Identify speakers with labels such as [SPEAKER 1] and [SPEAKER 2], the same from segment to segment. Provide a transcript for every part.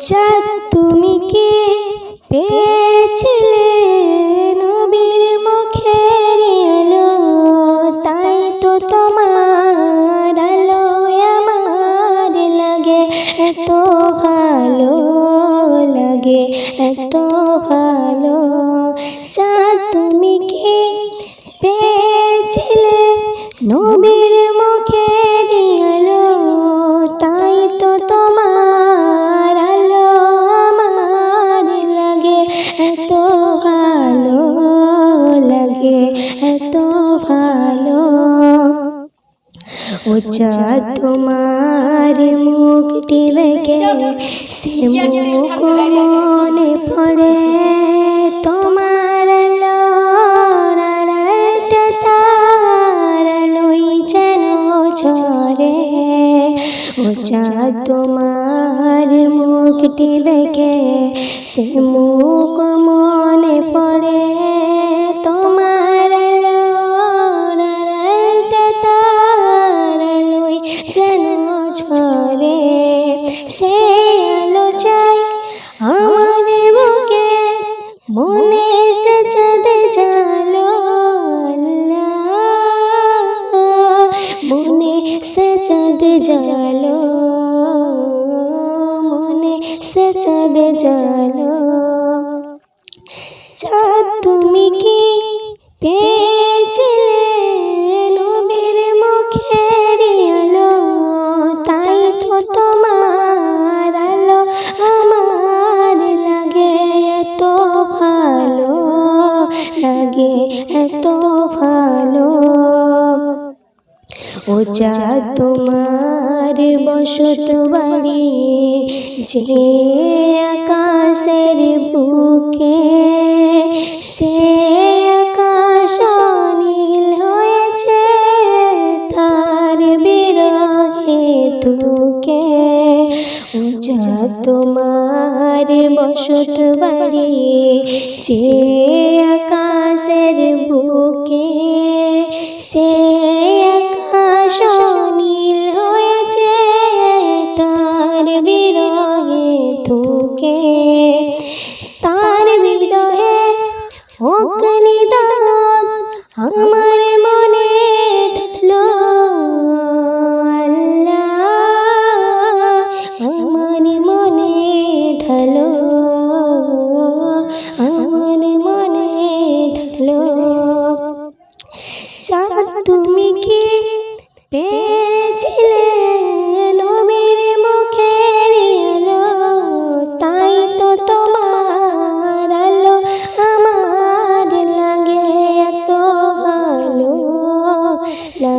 [SPEAKER 1] চাঁদ তুমি কি পেয়েছিলে নবীর মুখের আলো, তাই তো তোমার আলো আমার লাগে। এত ভালো লাগে, এত ভালো। চাঁদ তুমি কি পেয়েছিলে নবীর ও তোমার মুখটি রেখে সে মুখ মনে পড়ে। তোমার লড়াইটা তার লই যেন ছড়ে ও তোমার মুখটি দেখে সে মুখ মনে পড়ে। সে চাঁদ জালো চাঁদ তুমি কি পেয়েছিলে নবীর তাই তোমার আমার লাগে লাগে এত ও তোমার বসত বাড়ি, যে আকাশের বুকে, সে আকাশ নীল হয়েছে, তার বিরহে তুকে। ও তোমার বসত বাড়ি, যে আকাশের বুকে, সে তার বিরহে তোকে তার বিরহে অগ্নিদান আমার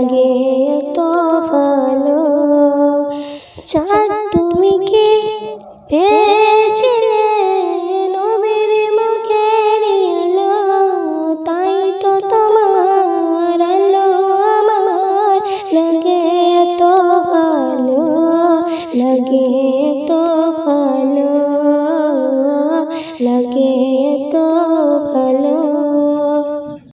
[SPEAKER 1] লাগে তো ভালো। চাঁদ তুমি কি পেয়েছিলে